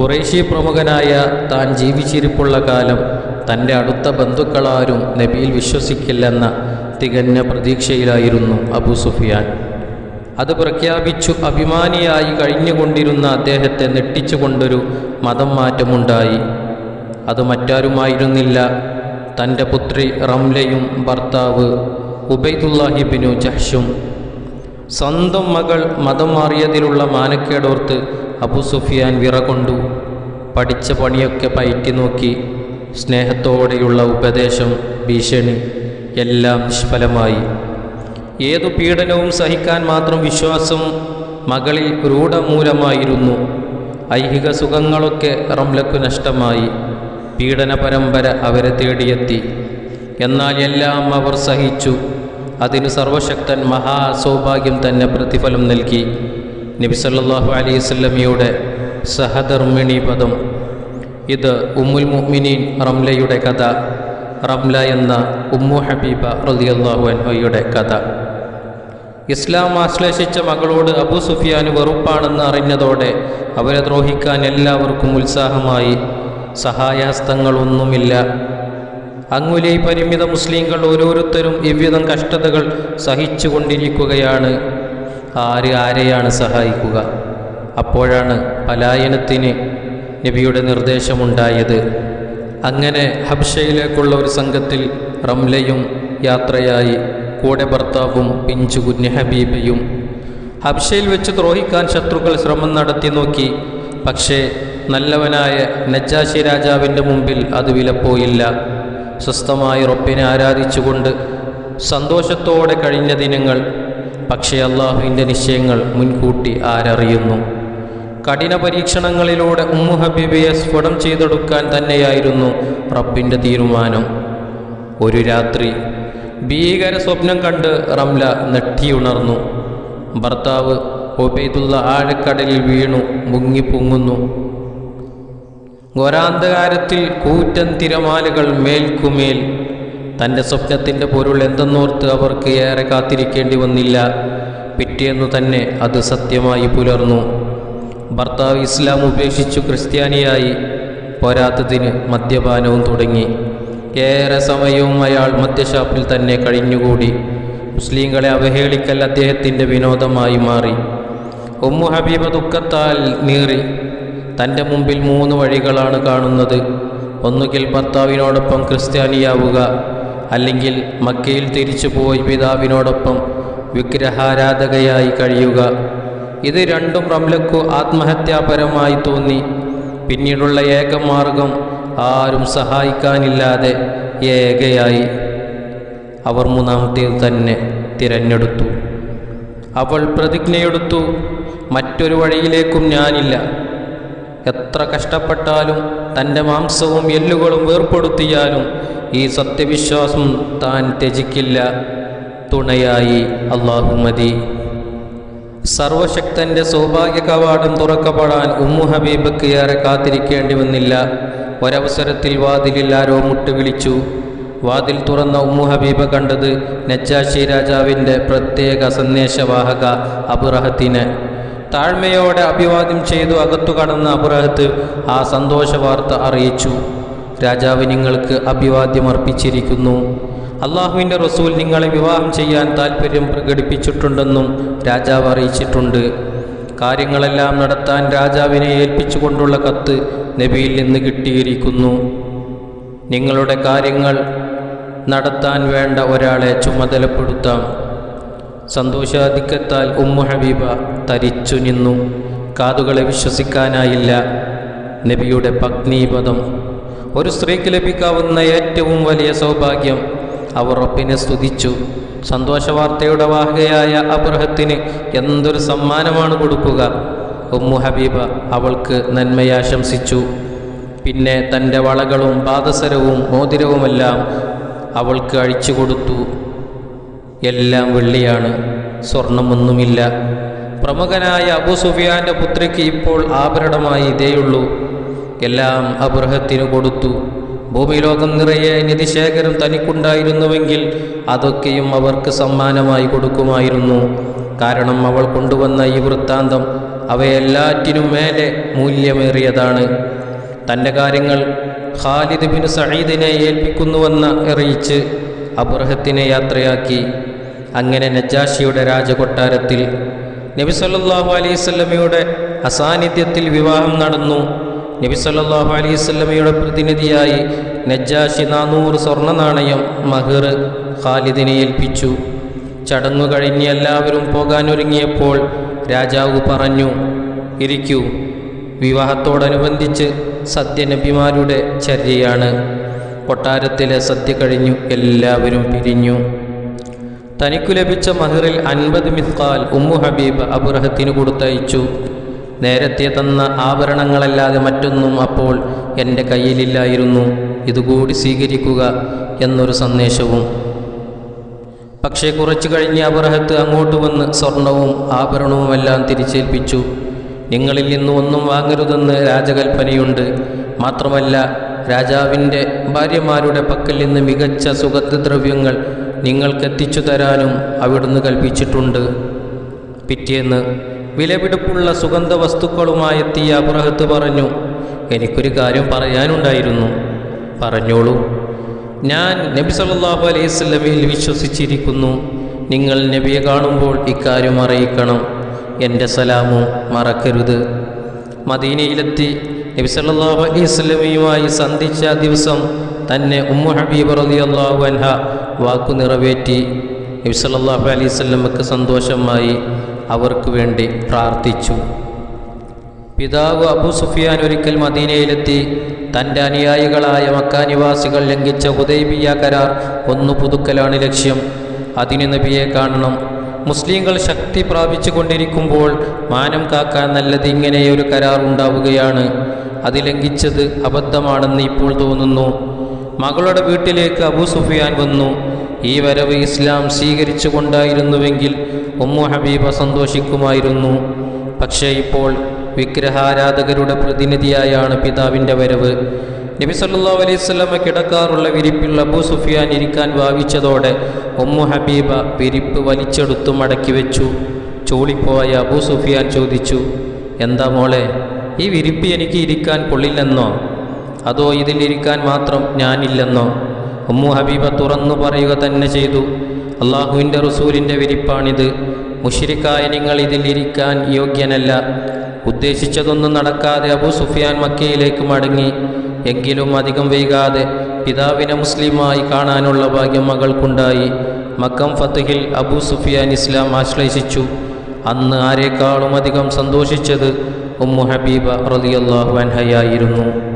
ഖുറൈശി പ്രമുഖനായ താൻ ജീവിച്ചിരിപ്പുള്ള കാലം തന്റെ അടുത്ത ബന്ധുക്കളാരും നബിയിൽ വിശ്വസിക്കില്ലെന്ന തികഞ്ഞ പ്രതീക്ഷയിലായിരുന്നു അബു സുഫിയാൻ. അത് പ്രഖ്യാപിച്ചു അഭിമാനിയായി കഴിഞ്ഞുകൊണ്ടിരുന്ന അദ്ദേഹത്തെ നെട്ടിച്ചുകൊണ്ടൊരു മതം മാറ്റമുണ്ടായി. അത് മറ്റാരുമായിരുന്നില്ല. തന്റെ പുത്രി റംലയും ഭർത്താവ് ഉബൈദുല്ലാഹിബിനു ജഹ്ഷും. സ്വന്തം മകൾ മതം മാറിയതിലുള്ള മാനക്കേടോർത്ത് അബു സുഫിയാൻ വിറകൊണ്ടു പഠിച്ച പണിയൊക്കെ പയറ്റി നോക്കി സ്നേഹത്തോടെയുള്ള ഉപദേശം ഭീഷണി. എല്ലാം നിഷ്ഫലമായി. ഏതു പീഡനവും സഹിക്കാൻ മാത്രം വിശ്വാസം മകളിൽ രൂഢമൂലമായിരുന്നു. ഐഹിക സുഖങ്ങളൊക്കെ റംലക്കു നഷ്ടമായി. പീഡന പരമ്പര അവരെ തേടിയെത്തി. എന്നാൽ എല്ലാം അവർ സഹിച്ചു. അതിന് സർവശക്തൻ മഹാസൗഭാഗ്യം തന്നെ പ്രതിഫലം നൽകി. നബി സല്ലല്ലാഹു അലൈഹി സ്വല്ലമിയുടെ സഹധർമ്മിണി പദം. ഇത് ഉമ്മുൽ മുഅ്മിനീൻ റംലയുടെ കഥ റംല എന്ന ഉമ്മു ഹബീബ റളിയല്ലാഹു അൻഹയുടെ കഥ. ഇസ്ലാം ആശ്ലേഷിച്ച മകളോട് അബു സുഫിയാന് വെറുപ്പാണെന്ന് അറിഞ്ഞതോടെ അവരെ ദ്രോഹിക്കാൻ എല്ലാവർക്കും ഉത്സാഹമായി. സഹായഹസ്തങ്ങളൊന്നുമില്ല അങ്ങുലേ പരിമിത മുസ്ലിങ്ങൾ ഓരോരുത്തരും ഇവ്വിധം കഷ്ടതകൾ സഹിച്ചു കൊണ്ടിരിക്കുകയാണ് ആര് ആരെയാണ് സഹായിക്കുക? അപ്പോഴാണ് പലായനത്തിന് നബിയുടെ നിർദ്ദേശമുണ്ടായത്. അങ്ങനെ ഹബ്ഷയിലേക്കുള്ള ഒരു സംഘത്തിൽ റംലയും യാത്രയായി കൂടെ ഭർത്താവും പിഞ്ചു കുഞ്ഞ് ഹബീബയും ഹബ്ഷയിൽ വെച്ച് ദ്രോഹിക്കാൻ ശത്രുക്കൾ ശ്രമം നടത്തി നോക്കി. പക്ഷേ നല്ലവനായ നജാശി രാജാവിന്റെ മുമ്പിൽ അത് വിലപ്പോയില്ല. സ്വസ്ഥമായി റബ്ബിനെ ആരാധിച്ചുകൊണ്ട് സന്തോഷത്തോടെ കഴിഞ്ഞ ദിനങ്ങൾ പക്ഷേ അള്ളാഹുവിന്റെ നിശ്ചയങ്ങൾ മുൻകൂട്ടി ആരറിയുന്നു. കഠിന പരീക്ഷണങ്ങളിലൂടെ ഉമ്മു ഹബീബയെ സ്ഫുടം ചെയ്തെടുക്കാൻ തന്നെയായിരുന്നു റബ്ബിന്റെ തീരുമാനം. ഒരു രാത്രി ഭീകര സ്വപ്നം കണ്ട് റംല നെട്ടിയുണർന്നു. ഭർത്താവ് ഒബൈദുള്ള ആഴക്കടലിൽ വീണു മുങ്ങിപ്പൊങ്ങുന്നു. ഘോരാന്ധകാരത്തിൽ കൂറ്റൻ തിരമാലകൾ മേൽക്കുമേൽ തന്റെ സ്വപ്നത്തിന്റെ പൊരുൾ എന്തെന്നോർത്ത് അവർക്ക് ഏറെ കാത്തിരിക്കേണ്ടി വന്നില്ല. പിറ്റേന്നു തന്നെ അത് സത്യമായി പുലർന്നു. ഭർത്താവ് ഇസ്ലാം ഉപേക്ഷിച്ചു ക്രിസ്ത്യാനിയായി. പോരാത്തതിന് മദ്യപാനവും തുടങ്ങി. ഏറെ സമയവും അയാൾ മദ്യഷാപ്പിൽ തന്നെ കഴിഞ്ഞുകൂടി. മുസ്ലിങ്ങളെ അവഹേളിക്കൽ അദ്ദേഹത്തിന്റെ വിനോദമായി മാറി. ഉമ്മു ഹബീബ ദുഃഖത്താൽ നീറി. തന്റെ മുമ്പിൽ മൂന്ന് വഴികളാണ് കാണുന്നത്. ഒന്നുകിൽ ഭർത്താവിനോടൊപ്പം ക്രിസ്ത്യാനിയാവുക. അല്ലെങ്കിൽ മക്കയിൽ തിരിച്ചുപോയി പിതാവിനോടൊപ്പം വിഗ്രഹാരാധകയായി കഴിയുക. ഇത് രണ്ടും റംലക്കു ആത്മഹത്യാപരമായി തോന്നി. പിന്നീടുള്ള ഏക മാർഗം ആരും സഹായിക്കാനില്ലാതെ ഏകയായി. അവർ മൂന്നാമത്തേത് തന്നെ തിരഞ്ഞെടുത്തു. അവൾ പ്രതിജ്ഞയെടുത്തു. മറ്റൊരു വഴിയിലേക്കും ഞാനില്ല. എത്ര കഷ്ടപ്പെട്ടാലും തന്റെ മാംസവും എല്ലുകളും വേർപ്പെടുത്തിയാലും ഈ സത്യവിശ്വാസം താൻ ത്യജിക്കില്ല. തുണയായി അള്ളാഹു മതി. സർവശക്തന്റെ സൗഭാഗ്യ കവാടം തുറക്കപ്പെടാൻ ഉമ്മു ഹബീബക്ക് ഏറെ കാത്തിരിക്കേണ്ടി വന്നില്ല ഒരവസരത്തിൽ വാതിലിൽ ആരോ മുട്ടുവിളിച്ചു വാതിൽ തുറന്ന ഉമ്മു ഹബീബ കണ്ടത് നച്ചാശി രാജാവിന്റെ പ്രത്യേക സന്ദേശവാഹക അബുറഹത്തിനെ താഴ്മയോടെ അഭിവാദ്യം ചെയ്തു അകത്തു കടന്ന അബുറഹത്ത് ആ സന്തോഷ വാർത്ത അറിയിച്ചു. രാജാവ് നിങ്ങൾക്ക് അഭിവാദ്യം അർപ്പിച്ചിരിക്കുന്നു. അള്ളാഹുവിന്റെ റസൂൽ നിങ്ങളെ വിവാഹം ചെയ്യാൻ താൽപ്പര്യം പ്രകടിപ്പിച്ചിട്ടുണ്ടെന്നും രാജാവ് അറിയിച്ചിട്ടുണ്ട്. കാര്യങ്ങളെല്ലാം നടത്താൻ രാജാവിനെ ഏൽപ്പിച്ചുകൊണ്ടുള്ള കത്ത് നബിയിൽ നിന്ന് കിട്ടിയിരിക്കുന്നു. നിങ്ങളുടെ കാര്യങ്ങൾ നടത്താൻ വേണ്ട ഒരാളെ ചുമതലപ്പെടുത്താം. സന്തോഷാധിക്യത്താൽ ഉമ്മു ഹബീബ തരിച്ചു നിന്നു. കാതുകളെ വിശ്വസിക്കാനായില്ല. നബിയുടെ പത്നീപദം. ഒരു സ്ത്രീക്ക് ലഭിക്കാവുന്ന ഏറ്റവും വലിയ സൗഭാഗ്യം അവർ റബ്ബിനെ സ്തുതിച്ചു. സന്തോഷവാർത്തയുടെ വാഹകയായ അബ്രഹത്തിന് എന്തൊരു സമ്മാനമാണ് കൊടുക്കുക. ഉമ്മു ഹബീബ അവൾക്ക് നന്മയാശംസിച്ചു പിന്നെ തന്റെ വളകളും പാദസരവും മോതിരവുമെല്ലാം അവൾക്ക് അഴിച്ചു കൊടുത്തു. എല്ലാം വെള്ളിയാണ് സ്വർണമൊന്നുമില്ല. പ്രമുഖനായ അബു സുഫിയാന്റെ പുത്രിക്ക് ഇപ്പോൾ ആഭരണമായി ഇതേയുള്ളൂ. എല്ലാം അബുർഹത്തിന് കൊടുത്തു. ഭൂമിലോകം നിറയെ നിധിശേഖരം തനിക്കുണ്ടായിരുന്നുവെങ്കിൽ അതൊക്കെയും അവർക്ക് സമ്മാനമായി കൊടുക്കുമായിരുന്നു. കാരണം അവൾ കൊണ്ടുവന്ന ഈ വൃത്താന്തം അവയെല്ലാറ്റിനും മേലെ മൂല്യമേറിയതാണ്. തന്റെ കാര്യങ്ങൾ ഖാലിദ് ബിൻ സഹീദിനെ ഏൽപ്പിക്കുന്നുവെന്ന് അറിയിച്ച് അബ്രഹത്തിനെ യാത്രയാക്കി. അങ്ങനെ നജാഷിയുടെ രാജകൊട്ടാരത്തിൽ നബി സല്ലല്ലാഹു അലൈഹി സ്വല്ലമയുടെ അസാന്നിധ്യത്തിൽ വിവാഹം നടന്നു. നബി സല്ലല്ലാഹു അലൈഹി സ്വല്ലമയുടെ പ്രതിനിധിയായി നജാഷി നാനൂറ് സ്വർണ നാണയം മഹിർ ഖാലിദിനെ ഏൽപ്പിച്ചു. ചടങ്ങു കഴിഞ്ഞ് എല്ലാവരും പോകാനൊരുങ്ങിയപ്പോൾ രാജാവ് പറഞ്ഞു ഇരിക്കൂ. വിവാഹത്തോടനുബന്ധിച്ച് സത്യനബിമാരുടെ ചര്യയാണ്. കൊട്ടാരത്തിലെ സദ്യ കഴിഞ്ഞു. എല്ലാവരും പിരിഞ്ഞു. തനിക്കു ലഭിച്ച മഹിറിൽ അൻപത് മിസ്കാൽ ഉമ്മു ഹബീബ് അബുറഹത്തിന് കൊടുത്തയച്ചു. നേരത്തെ തന്ന ആഭരണങ്ങളല്ലാതെ മറ്റൊന്നും അപ്പോൾ എന്റെ കയ്യിലില്ലായിരുന്നു. ഇതുകൂടി സ്വീകരിക്കുക എന്നൊരു സന്ദേശവും. പക്ഷേ കുറച്ചു കഴിഞ്ഞ് അബുറഹത്ത് അങ്ങോട്ട് വന്ന് സ്വർണവും ആഭരണവുമെല്ലാം തിരിച്ചേൽപ്പിച്ചു. നിങ്ങളിൽ നിന്ന് ഒന്നും വാങ്ങരുതെന്ന് രാജകൽപ്പനയുണ്ട്. മാത്രമല്ല രാജാവിന്റെ ഭാര്യമാരുടെ പക്കൽ നിന്ന് മികച്ച സുഗന്ധദ്രവ്യങ്ങൾ നിങ്ങൾക്കെത്തിച്ചു തരാനും അവിടുന്ന് കൽപ്പിച്ചിട്ടുണ്ട്. പിറ്റേന്ന് വിലപിടിപ്പുള്ള സുഗന്ധ വസ്തുക്കളുമായി എത്തിയ അബ്രഹത്ത് പറഞ്ഞു എനിക്കൊരു കാര്യം പറയാനുണ്ടായിരുന്നു. പറഞ്ഞോളൂ. ഞാൻ നബി സല്ലാഹു അലൈഹി വസല്ലമയിൽ വിശ്വസിച്ചിരിക്കുന്നു. നിങ്ങൾ നബിയെ കാണുമ്പോൾ ഇക്കാര്യം അറിയിക്കണം. എന്റെ സലാമോ മറക്കരുത്. മദീനയിലെത്തി നബി സല്ലല്ലാഹു അലൈഹി വസല്ലമയുമായി സന്ധിച്ച ദിവസം തന്നെ ഉമ്മു ഹബീബ് റളിയല്ലാഹു അൻഹ വാക്കു നിറവേറ്റി. നബി അലൈവല്ലമക്ക് സന്തോഷമായി അവർക്ക് വേണ്ടി പ്രാർത്ഥിച്ചു. പിതാവ് അബു സുഫിയാൻ ഒരിക്കൽ മദീനയിലെത്തി. തന്റെ അനുയായികളായ മക്കാനിവാസികൾ ലംഘിച്ച ഹുദൈബിയ കരാർ ഒന്ന് പുതുക്കലാണ് ലക്ഷ്യം. അതിന് നബിയെ കാണണം. മുസ്ലിങ്ങൾ ശക്തി പ്രാപിച്ചു കൊണ്ടിരിക്കുമ്പോൾ മാനം കാക്കാൻ നല്ലത് ഇങ്ങനെയൊരു കരാർ ഉണ്ടാവുകയാണ്. അത് ലംഘിച്ചത് അബദ്ധമാണെന്ന് ഇപ്പോൾ തോന്നുന്നു. മകളുടെ വീട്ടിലേക്ക് അബൂ സുഫിയാൻ വന്നു. ഈ വരവ് ഇസ്ലാം സ്വീകരിച്ചു കൊണ്ടായിരുന്നുവെങ്കിൽ ഉമ്മു ഹബീബ സന്തോഷിക്കുമായിരുന്നു. പക്ഷേ ഇപ്പോൾ വിഗ്രഹാരാധകരുടെ പ്രതിനിധിയായാണ് പിതാവിന്റെ വരവ്. നബി സല്ലല്ലാഹു അലൈഹി വസല്ലമ കിടക്കാറുള്ള വിരിപ്പിൽ അബൂ സുഫിയാൻ ഇരിക്കാൻ ഭാവിച്ചതോടെ ഉമ്മു ഹബീബ വിരിപ്പ് വലിച്ചെടുത്തു മടക്കി വെച്ചു. ചൂളിപ്പോയ അബൂ സുഫിയാൻ ചോദിച്ചു എന്താ മോളെ ഈ വിരിപ്പ് എനിക്ക് ഇരിക്കാൻ കൊള്ളില്ലെന്നോ? അതോ ഇതിലിരിക്കാൻ മാത്രം ഞാനില്ലെന്നോ? ഉമ്മു ഹബീബ തുറന്നു പറയുക തന്നെ ചെയ്തു. അള്ളാഹുവിന്റെ റസൂലിന്റെ വിരിപ്പാണിത്. മുഷിരിക്കായ നിങ്ങൾ ഇതിലിരിക്കാൻ യോഗ്യനല്ല. ഉദ്ദേശിച്ചതൊന്നും നടക്കാതെ അബു സുഫിയാൻ മക്കയിലേക്ക് മടങ്ങി. എങ്കിലും അധികം വൈകാതെ പിതാവിനെ മുസ്ലിമായി കാണാനുള്ള ഭാഗ്യം മകൾക്കുണ്ടായി. മക്കം ഫത്തുഹിൽ അബു സുഫിയാൻ ഇസ്ലാം ആശ്ലേഷിച്ചു. അന്ന് ആരെക്കാളും അധികം സന്തോഷിച്ചത് ഉമ്മു ഹബീബ റളിയല്ലാഹു അൻഹയായിരുന്നു.